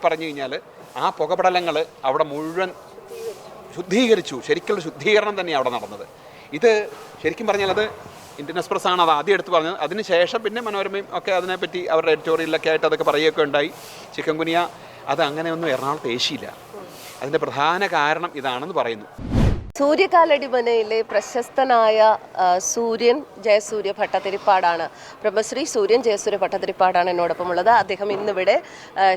പറഞ്ഞു കഴിഞ്ഞാൽ ആ പുകപടലങ്ങൾ അവിടെ മുഴുവൻ ശുദ്ധീകരിച്ചു. ശരിക്കുള്ള ശുദ്ധീകരണം തന്നെ അവിടെ നടന്നത്. ഇത് ശരിക്കും പറഞ്ഞാൽ അത് ഇന്ത്യൻ എക്സ്പ്രസ് ആണ് അത് ആദ്യം എടുത്ത് പറഞ്ഞത്. അതിനുശേഷം പിന്നെ മനോരമയും ഒക്കെ അതിനെപ്പറ്റി അവരുടെ എഡിറ്റോറിയലൊക്കെ ആയിട്ട് അതൊക്കെ പറയുകയൊക്കെ ഉണ്ടായി. ചിക്കൻ കുനിയ അത് അങ്ങനെയൊന്നും എറണാകുളത്ത് ഏശിയില്ല. അതിന്റെ പ്രധാന കാരണം ഇതാണെന്ന് പറയുന്നു. സൂര്യകാലടിമനയിലെ പ്രശസ്തനായ സൂര്യൻ ജയസൂര്യ ഭട്ടതിരിപ്പാടാണ്. ബ്രഹ്മശ്രീ സൂര്യൻ ജയസൂര്യ ഭട്ടതിരിപ്പാടാണ് എന്നോടൊപ്പം ഉള്ളത് അദ്ദേഹം ഇന്നിവിടെ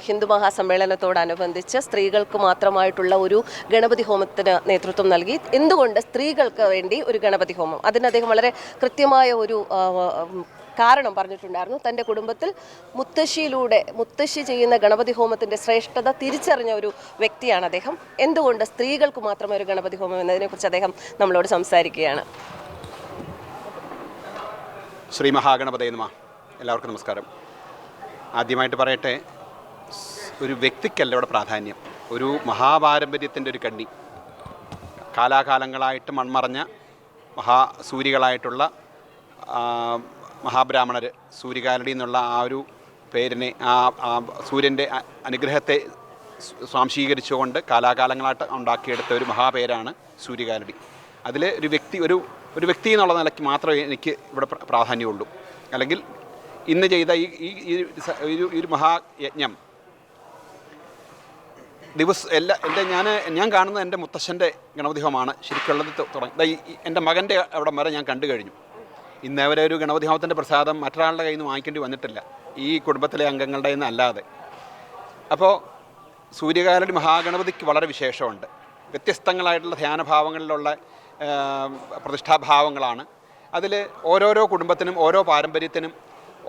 ഹിന്ദു മഹാസമ്മേളനത്തോടനുബന്ധിച്ച് സ്ത്രീകൾക്ക് മാത്രമായിട്ടുള്ള ഒരു ഗണപതി ഹോമത്തിന് നേതൃത്വം നൽകി. എന്തുകൊണ്ട് സ്ത്രീകൾക്ക് വേണ്ടി ഒരു ഗണപതി ഹോമം? അതിന് അദ്ദേഹം വളരെ കൃത്യമായ ഒരു കാരണം പറഞ്ഞിട്ടുണ്ടായിരുന്നു. തന്റെ കുടുംബത്തിൽ മുത്തശ്ശിയിലൂടെ മുത്തശ്ശി ചെയ്യുന്ന ഗണപതി ഹോമത്തിന്റെ ശ്രേഷ്ഠത തിരിച്ചറിഞ്ഞ ഒരു വ്യക്തിയാണ് അദ്ദേഹം. എന്തുകൊണ്ട് സ്ത്രീകൾക്ക് മാത്രമേ ഒരു ഗണപതി ഹോമം എന്നതിനെക്കുറിച്ച് അദ്ദേഹം നമ്മളോട് സംസാരിക്കുകയാണ്? ശ്രീ മഹാഗണപതേ എല്ലാവർക്കും നമസ്കാരം. ആദ്യമായിട്ട് പറയട്ടെ ഒരു വ്യക്തിക്കല്ല ഇവിടെ പ്രാധാന്യം. ഒരു മഹാപാരമ്പര്യത്തിന്റെ ഒരു കണ്ണി. കാലാകാലങ്ങളായിട്ട് മൺമറഞ്ഞ മഹാസൂരികളായിട്ടുള്ള മഹാബ്രാഹ്മണർ സൂര്യകാലടി എന്നുള്ള ആ ഒരു പേരിനെ ആ സൂര്യന്റെ അനുഗ്രഹത്തെ സ്വാംശീകരിച്ചുകൊണ്ട് കാലാകാലങ്ങളായിട്ട് ഉണ്ടാക്കിയെടുത്ത ഒരു മഹാപേരാണ് സൂര്യകാലടി അതിൽ ഒരു വ്യക്തി ഒരു ഒരു വ്യക്തി എന്നുള്ള നിലയ്ക്ക് മാത്രമേ എനിക്ക് ഇവിടെ പ്രാധാന്യമുള്ളൂ. അല്ലെങ്കിൽ ഇന്ന് ചെയ്ത ഈ ഈ ഒരു മഹായജ്ഞം ദിവസം എല്ലാ എന്റെ ഞാൻ ഞാൻ കാണുന്നത് എന്റെ മുത്തശ്ശന്റെ ഗണപതി ഹോമാണ് ശരിക്കുള്ളത് തുടങ്ങി. എന്റെ മകന്റെ അവിടെ വരെ ഞാൻ കണ്ടു കഴിഞ്ഞു. ഇന്ന് അവരെ ഒരു ഗണപതി ഹോമത്തിന്റെ പ്രസാദം മറ്റൊരാളുടെ കയ്യിൽ നിന്ന് വാങ്ങിക്കേണ്ടി വന്നിട്ടില്ല. ഈ കുടുംബത്തിലെ അംഗങ്ങളുടെ നിന്ന് അല്ലാതെ. അപ്പോൾ സൂര്യകാലടി മഹാഗണപതിക്ക് വളരെ വിശേഷമുണ്ട്. വ്യത്യസ്തങ്ങളായിട്ടുള്ള ധ്യാനഭാവങ്ങളിലുള്ള പ്രതിഷ്ഠാഭാവങ്ങളാണ്. അതിൽ ഓരോരോ കുടുംബത്തിനും ഓരോ പാരമ്പര്യത്തിനും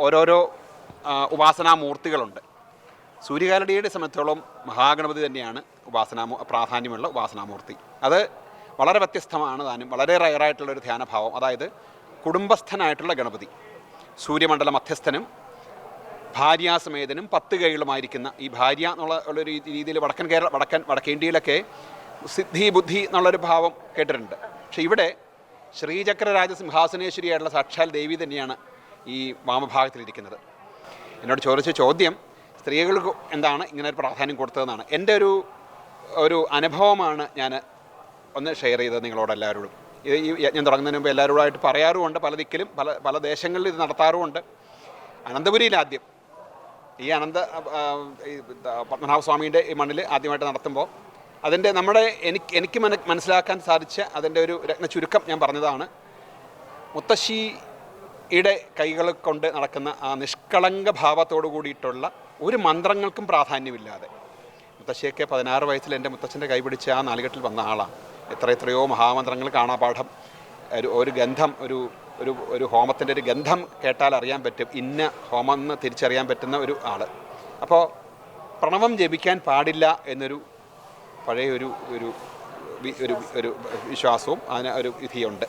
ഓരോരോ ഉപാസനാമൂർത്തികളുണ്ട്. സൂര്യകാലടിയുടെ സംബന്ധിച്ചോളം മഹാഗണപതി തന്നെയാണ് ഉപാസനാ പ്രാധാന്യമുള്ള ഉപാസനാമൂർത്തി. അത് വളരെ വ്യത്യസ്തമാണ് താനും. വളരെ റയറായിട്ടുള്ളൊരു ധ്യാനഭാവം. അതായത് കുടുംബസ്ഥനായിട്ടുള്ള ഗണപതി. സൂര്യമണ്ഡല മധ്യസ്ഥനും ഭാര്യാസമേതനും പത്ത് കൈകളുമായിരിക്കുന്ന ഈ ഭാര്യ എന്നുള്ള രീതിയിൽ വടക്കൻ കേരള വടക്കൻ വടക്കേ ഇന്ത്യയിലൊക്കെ സിദ്ധി ബുദ്ധി എന്നുള്ളൊരു ഭാവം കേട്ടിട്ടുണ്ട്. പക്ഷേ ഇവിടെ ശ്രീചക്ര രാജസിംഹാസനേശ്വരിയായിട്ടുള്ള സാക്ഷാൽ ദേവി തന്നെയാണ് ഈ വാമഭാഗത്തിലിരിക്കുന്നത്. എന്നോട് ചോദിച്ച ചോദ്യം സ്ത്രീകൾക്ക് എന്താണ് ഇങ്ങനെ ഒരു പ്രാധാന്യം കൊടുത്തതെന്നാണ്. എന്റെ ഒരു ഒരു അനുഭവമാണ് ഞാൻ ഒന്ന് ഷെയർ ചെയ്തത് നിങ്ങളോട് എല്ലാവരോടും. ഈ യജ്ഞം തുടങ്ങുന്നതിന് മുമ്പ് എല്ലാവരോടായിട്ട് പറയാറുമുണ്ട്. പല ദിക്കിലും പല പല ദേശങ്ങളിൽ ഇത് നടത്താറുമുണ്ട്. അനന്തപുരിയിൽ ആദ്യം. ഈ അനന്ത പത്മനാഭസ്വാമിയുടെ ഈ മണ്ണിൽ ആദ്യമായിട്ട് നടത്തുമ്പോൾ അതിന്റെ നമ്മുടെ എനിക്ക് എനിക്ക് മന മനസ്സിലാക്കാൻ സാധിച്ച അതിന്റെ ഒരു രത്ന ചുരുക്കം ഞാൻ പറഞ്ഞതാണ്. മുത്തശ്ശിയുടെ കൈകൾ കൊണ്ട് നടക്കുന്ന ആ നിഷ്കളങ്ക ഭാവത്തോടു കൂടിയിട്ടുള്ള ഒരു മന്ത്രങ്ങൾക്കും പ്രാധാന്യമില്ലാതെ മുത്തശ്ശിയൊക്കെ പതിനാറ് വയസ്സിൽ എന്റെ മുത്തച്ഛന്റെ കൈപിടിച്ച് ആ നാലുകെട്ടിൽ വന്ന ആളാണ്. എത്ര എത്രയോ മഹാമന്ത്രങ്ങൾ കാണാപാഠം ഒരു ഒരു ഗന്ധം ഒരു ഒരു ഒരു ഹോമത്തിന്റെ ഒരു ഗന്ധം കേട്ടാൽ അറിയാൻ പറ്റും. ഇന്ന ഹോമം എന്ന് തിരിച്ചറിയാൻ പറ്റുന്ന ഒരു ആൾ അപ്പോൾ പ്രണവം ജപിക്കാൻ പാടില്ല എന്നൊരു പഴയ ഒരു ഒരു ഒരു ഒരു വിശ്വാസവും അതിന് ഒരു വിധിയുണ്ട്.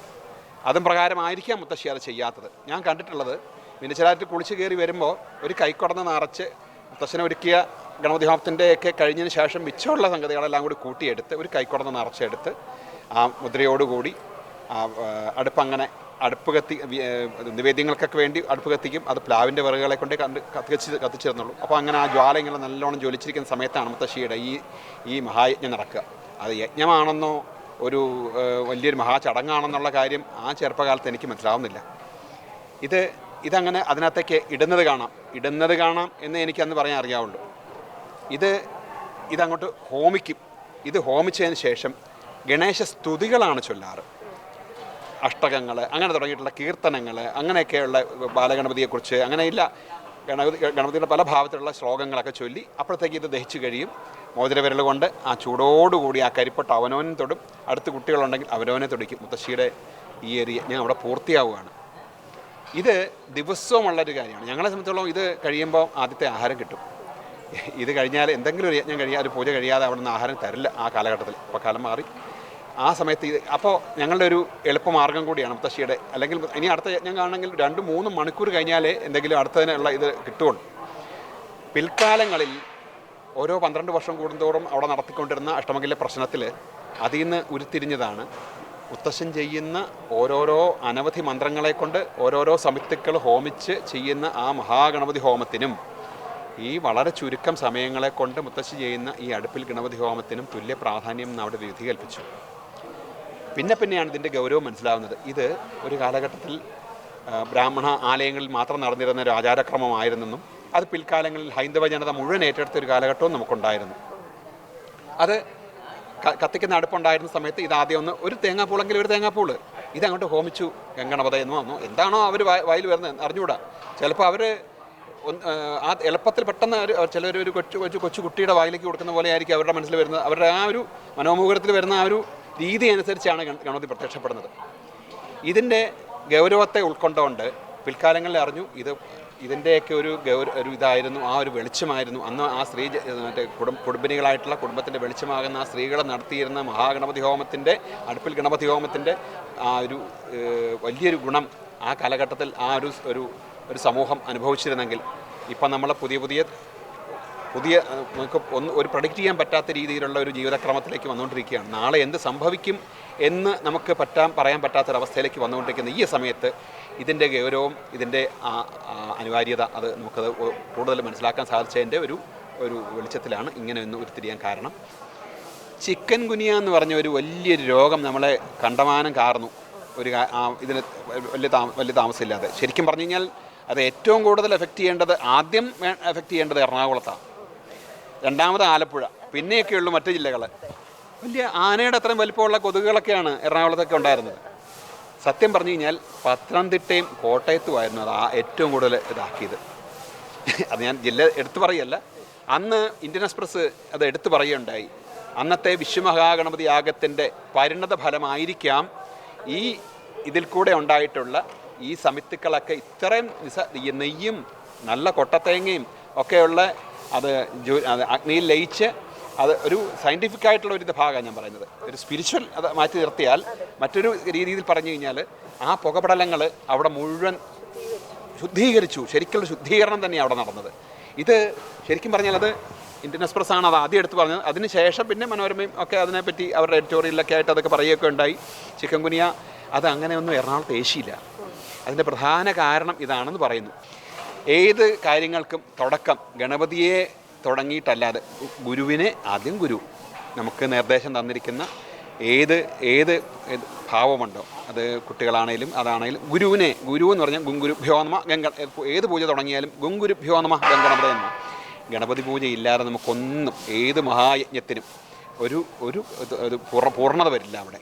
അതും പ്രകാരമായിരിക്കാം മുത്തശ്ശി അത് ചെയ്യാത്തത്. ഞാൻ കണ്ടിട്ടുള്ളത് മിനിച്ചലാറ്റിൽ കുളിച്ച് കയറി വരുമ്പോൾ ഒരു കൈക്കുടന്ന് നിറച്ച് മുത്തശ്ശനെ ഒരുക്കിയ ഗണപതി ഹോമത്തിന്റെയൊക്കെ കഴിഞ്ഞതിന് ശേഷം മിച്ചമുള്ള സംഗതികളെല്ലാം കൂടി കൂട്ടിയെടുത്ത് ഒരു കൈക്കുടന്ന് നിറച്ചെടുത്ത് ആ മുദ്രയോടുകൂടി അടുപ്പങ്ങനെ അടുപ്പ് കത്തി നിവേദ്യങ്ങൾക്കൊക്കെ വേണ്ടി അടുപ്പ് കത്തിക്കും. അത് പ്ലാവിന്റെ വിറകുകളെ കൊണ്ട് കണ്ട് കത്തിച്ച് കത്തിച്ചിരുന്നുള്ളൂ. അപ്പോൾ അങ്ങനെ ആ ജ്വാല ഇങ്ങനെ നല്ലോണം ജ്വലിച്ചിരിക്കുന്ന സമയത്താണ് മുത്തശ്ശിയുടെ ഈ ഈ മഹായജ്ഞം നടക്കുക. അത് യജ്ഞമാണെന്നോ ഒരു വലിയൊരു മഹാചടങ്ങാണെന്നുള്ള കാര്യം ആ ചെറുപ്പകാലത്ത് എനിക്ക് മനസ്സിലാവുന്നില്ല. ഇത് ഇതങ്ങനെ അതിനകത്തേക്ക് ഇടുന്നത് കാണാം. ഇടുന്നത് കാണാം എന്ന് എനിക്ക് അന്ന് പറയാൻ അറിയാവുള്ളൂ. ഇത് ഇതങ്ങോട്ട് ഹോമിക്കും. ഇത് ഹോമിച്ചതിന് ശേഷം ഗണേശ സ്തുതികളാണ് ചൊല്ലാറ്. അഷ്ടകങ്ങൾ അങ്ങനെ തുടങ്ങിയിട്ടുള്ള കീർത്തനങ്ങൾ അങ്ങനെയൊക്കെയുള്ള ബാലഗണപതിയെക്കുറിച്ച് അങ്ങനെയില്ല. ഗണപതി ഗണപതിയുടെ പല ഭാവത്തിലുള്ള ശ്ലോകങ്ങളൊക്കെ ചൊല്ലി അപ്പോഴത്തേക്ക് ഇത് ദഹിച്ചു കഴിയും. മോതിരവിരൽ കൊണ്ട് ആ ചൂടോടുകൂടി ആ കരിപ്പൊട്ട് അവനവനും തൊടും. അടുത്ത് കുട്ടികളുണ്ടെങ്കിൽ അവനവനെ തൊടിക്കും. മുത്തശ്ശിയുടെ ഈ ഏരിയ ഞാൻ അവിടെ പൂർത്തിയാവുകയാണ്. ഇത് ദിവസവുമുള്ളൊരു കാര്യമാണ്. ഞങ്ങളെ സംബന്ധിച്ചോളം ഇത് കഴിയുമ്പോൾ ആദ്യത്തെ ആഹാരം കിട്ടും. ഇത് കഴിഞ്ഞാൽ എന്തെങ്കിലും ഒരു യജ്ഞം കഴിയാതെ ഒരു പൂജ കഴിയാതെ അവിടെ നിന്ന് ആഹാരം തരില്ല ആ കാലഘട്ടത്തിൽ. അപ്പോൾ കാലം മാറി. ആ സമയത്ത് ഇത് അപ്പോൾ ഞങ്ങളുടെ ഒരു എളുപ്പമാർഗം കൂടിയാണ് മുത്തശ്ശിയുടെ. അല്ലെങ്കിൽ ഇനി അടുത്ത യജ്ഞം കാണണമെങ്കിൽ രണ്ട് മൂന്ന് മണിക്കൂർ കഴിഞ്ഞാലേ എന്തെങ്കിലും അടുത്തതിനുള്ള ഇത് കിട്ടുകയുള്ളൂ. പിൽക്കാലങ്ങളിൽ ഓരോ പന്ത്രണ്ട് വർഷം കൂടുന്തോറും അവിടെ നടത്തിക്കൊണ്ടിരുന്ന അഷ്ടമംഗല പ്രശ്നത്തിൽ അതിൽ നിന്ന് ഉരുത്തിരിഞ്ഞതാണ്. മുത്തശ്ശൻ ചെയ്യുന്ന ഓരോരോ അനവധി മന്ത്രങ്ങളെ കൊണ്ട് ഓരോരോ സമിത്തുക്കൾ ഹോമിച്ച് ചെയ്യുന്ന ആ മഹാഗണപതി ഹോമത്തിനും ഈ വളരെ ചുരുക്കം സമയങ്ങളെ കൊണ്ട് മുത്തശ്ശി ചെയ്യുന്ന ഈ അടുപ്പിൽ ഗണപതി ഹോമത്തിനും തുല്യ പ്രാധാന്യം അവിടെ വിധി കൽപ്പിച്ചു. പിന്നെ പിന്നെയാണ് ഇതിന്റെ ഗൗരവം മനസ്സിലാവുന്നത്. ഇത് ഒരു കാലഘട്ടത്തിൽ ബ്രാഹ്മണ ആലയങ്ങളിൽ മാത്രം നടന്നിരുന്ന ഒരു ആചാരക്രമമായിരുന്നെന്നും അത് പിൽക്കാലങ്ങളിൽ ഹൈന്ദവ ജനത മുഴുവൻ ഏറ്റെടുത്ത ഒരു കാലഘട്ടവും നമുക്കുണ്ടായിരുന്നു. അത് കത്തിക്കുന്ന അടുപ്പുണ്ടായിരുന്ന സമയത്ത് ഇത് ആദ്യം ഒന്ന് ഒരു തേങ്ങാപ്പൂളെങ്കിൽ ഒരു തേങ്ങാപ്പൂൾ. ഇതങ്ങോട്ട് ഹോമിച്ചു ഗംഗണപത എന്ന് വന്നു. എന്താണോ അവർ വായിൽ വരുന്നത് അറിഞ്ഞുകൂടാ. ചിലപ്പോൾ അവർ ആ എളുപ്പത്തിൽ പെട്ടെന്ന് ഒരു ചിലർ ഒരു കൊച്ചു കൊച്ചു കൊച്ചു കുട്ടിയുടെ വായിലേക്ക് കൊടുക്കുന്ന പോലെ ആയിരിക്കും അവരുടെ മനസ്സിൽ വരുന്നത്. അവരുടെ ആ ഒരു മനോമുഖത്തിൽ വരുന്ന ആ ഒരു രീതി അനുസരിച്ചാണ് ഗണ- ഗണപതി പ്രത്യക്ഷപ്പെടുന്നത്. ഇതിന്റെ ഗൗരവത്തെ ഉൾക്കൊണ്ടുകൊണ്ട് പിൽക്കാലങ്ങളിൽ അറിഞ്ഞു ഇത് ഇതിന്റെയൊക്കെ ഒരു ഗൗര ഒരു ഇതായിരുന്നു ആ ഒരു വെളിച്ചമായിരുന്നു. അന്ന് ആ സ്ത്രീ മറ്റേ കുടും കുടുംബിനികളായിട്ടുള്ള കുടുംബത്തിന്റെ വെളിച്ചമാകുന്ന ആ സ്ത്രീകളെ നടത്തിയിരുന്ന മഹാഗണപതി ഹോമത്തിന്റെ അടുപ്പിൽ ഗണപതി ഹോമത്തിന്റെ ആ ഒരു വലിയൊരു ഗുണം ആ കാലഘട്ടത്തിൽ ആ ഒരു ഒരു ഒരു സമൂഹം അനുഭവിച്ചിരുന്നെങ്കിൽ ഇപ്പം നമ്മൾ പുതിയ പുതിയ പുതിയ നമുക്ക് ഒന്ന് ഒരു പ്രൊഡിക്റ്റ് ചെയ്യാൻ പറ്റാത്ത രീതിയിലുള്ള ഒരു ജീവിതക്രമത്തിലേക്ക് വന്നുകൊണ്ടിരിക്കുകയാണ്. നാളെ എന്ത് സംഭവിക്കും എന്ന് നമുക്ക് പറ്റാൻ പറയാൻ പറ്റാത്തൊരവസ്ഥയിലേക്ക് വന്നുകൊണ്ടിരിക്കുന്ന ഈ സമയത്ത് ഇതിന്റെ ഗൗരവം ഇതിന്റെ അനിവാര്യത അത് നമുക്കത് കൂടുതൽ മനസ്സിലാക്കാൻ സാധിച്ചതിന്റെ ഒരു ഒരു വെളിച്ചത്തിലാണ് ഇങ്ങനെ ഒന്ന് ഉരുത്തിരിയാൻ കാരണം. ചിക്കൻ ഗുനിയ എന്ന് പറഞ്ഞ ഒരു വലിയൊരു രോഗം നമ്മളെ കണ്ടമാനം കാർന്നു. ഒരു ഇതിന് വലിയ താമ വലിയ താമസമില്ലാതെ. ശരിക്കും പറഞ്ഞു കഴിഞ്ഞാൽ അത് ഏറ്റവും കൂടുതൽ എഫക്റ്റ് ചെയ്യേണ്ടത് ആദ്യം എഫക്റ്റ് ചെയ്യേണ്ടത് എറണാകുളത്താണ് രണ്ടാമത് ആലപ്പുഴ. പിന്നെയൊക്കെയുള്ളൂ മറ്റു ജില്ലകൾ വലിയ ആനയുടെ അത്രയും വലിപ്പമുള്ള കൊതുകുകളൊക്കെയാണ് എറണാകുളത്തൊക്കെ ഉണ്ടായിരുന്നത്. സത്യം പറഞ്ഞു കഴിഞ്ഞാൽ പത്തനംതിട്ടയും കോട്ടയത്തുമായിരുന്നു അത് ആ ഏറ്റവും കൂടുതൽ ഇതാക്കിയത്. അത് ഞാൻ ജില്ല എടുത്തു പറയല്ല. അന്ന് ഇന്ത്യൻ എക്സ്പ്രസ് അത് എടുത്തു പറയുകയുണ്ടായി. അന്നത്തെ വിശ്വമഹാഗണപതി യാഗത്തിന്റെ പരിണത ഫലമായിരിക്കാം ഈ ഇതിൽ കൂടെ ഉണ്ടായിട്ടുള്ള ഈ സമിത്തുക്കളൊക്കെ ഇത്രയും നിസ നെയ്യും നല്ല കൊട്ടത്തേങ്ങയും ഒക്കെയുള്ള അത് അഗ്നിയിൽ ലയിച്ച് അത് ഒരു സയന്റിഫിക് ആയിട്ടുള്ള ഒരു ഭാഗമാണ് ഞാൻ പറയുന്നത്. ഒരു സ്പിരിച്വൽ അത് മാറ്റി നിർത്തിയാൽ മറ്റൊരു രീതിയിൽ പറഞ്ഞു കഴിഞ്ഞാൽ ആ പുകപടലങ്ങൾ അവിടെ മുഴുവൻ ശുദ്ധീകരിച്ചു. ശരിക്കുള്ള ശുദ്ധീകരണം തന്നെ അവിടെ നടന്നത്. ഇത് ശരിക്കും പറഞ്ഞാൽ അത് ഇന്ത്യൻ എക്സ്പ്രസ് ആണ് അത് ആദ്യം എടുത്ത് പറഞ്ഞത്. അതിനുശേഷം പിന്നെ മനോരമയും ഒക്കെ അതിനെപ്പറ്റി അവരുടെ എഡിറ്റോറിയലൊക്കെ ആയിട്ട് അതൊക്കെ പറയുകയൊക്കെ ഉണ്ടായി. ചിക്കൻ ഗുനിയ അത് അങ്ങനെയൊന്നും എറണാകുളത്ത് ഏശിയില്ല. അതിന്റെ പ്രധാന കാരണം ഇതാണെന്ന് പറയുന്നു. ഏത് കാര്യങ്ങൾക്കും തുടക്കം ഗണപതിയെ തുടങ്ങിയിട്ടല്ലാതെ ഗുരുവിനെ ആദ്യം ഗുരു. നമുക്ക് നിർദ്ദേശം തന്നിരിക്കുന്ന ഏത് ഏത് ഭാവമുണ്ടോ അത് കുട്ടികളാണേലും അതാണേലും ഗുരുവിനെ ഗുരു എന്ന് പറഞ്ഞാൽ ഗുങ്കുരുഭ്യോ നമ ഗംഗ ഏത് പൂജ തുടങ്ങിയാലും ഗുങ്കുരുഭ്യോ നമ ഗംഗണപത എന്ന് ഗണപതി പൂജ ഇല്ലാതെ നമുക്കൊന്നും ഏത് മഹായജ്ഞത്തിനും ഒരു ഒരു ഒരു പൂർണ പൂർണത വരില്ല അവിടെ.